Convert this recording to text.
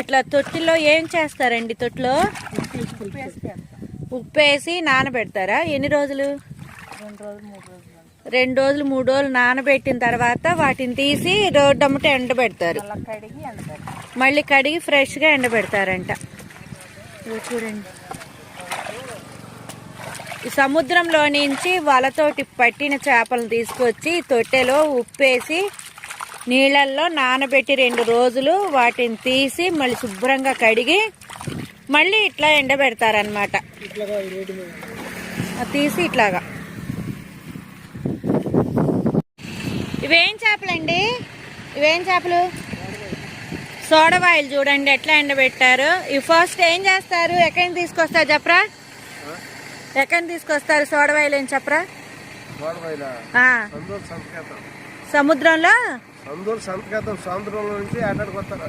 ఇట్లా తొట్టిలో ఏం చేస్తారండి తొట్టిలో ఉప్పేసి నానబెడతారా? ఎన్ని రోజులు? రెండు రోజులు మూడు రోజులు నానబెట్టిన తర్వాత వాటిని తీసి రోడ్డమ్మట ఎండబెడతారు. మళ్ళీ కడిగి ఫ్రెష్గా ఎండబెడతారంట. చూడండి. ఈ సముద్రంలో నుంచి వలతోటి పట్టిన చేపలను తీసుకొచ్చి తొట్టెలో ఉప్పేసి నీళ్ళల్లో నానబెట్టి రెండు రోజులు వాటిని తీసి మళ్ళీ శుభ్రంగా కడిగి మళ్ళీ ఇట్లా ఎండబెడతారనమాట తీసి ఇట్లాగా. ఇవేం చేపలండి? ఇవేం చేపలు? సోడవాయిల్ చూడండి ఎట్లా ఎండబెట్టారు? ఈ ఫస్ట్ ఏం చేస్తారు? ఎక్కడిని తీసుకొస్తారు చెప్పరా? ఎక్కడిని తీసుకొస్తారు సోడవాయిల్ ఏం చెప్పరా? సముద్రంలో? సందూరు సంతకేతం సముద్రంలో నుంచి అక్కడికి వస్తారు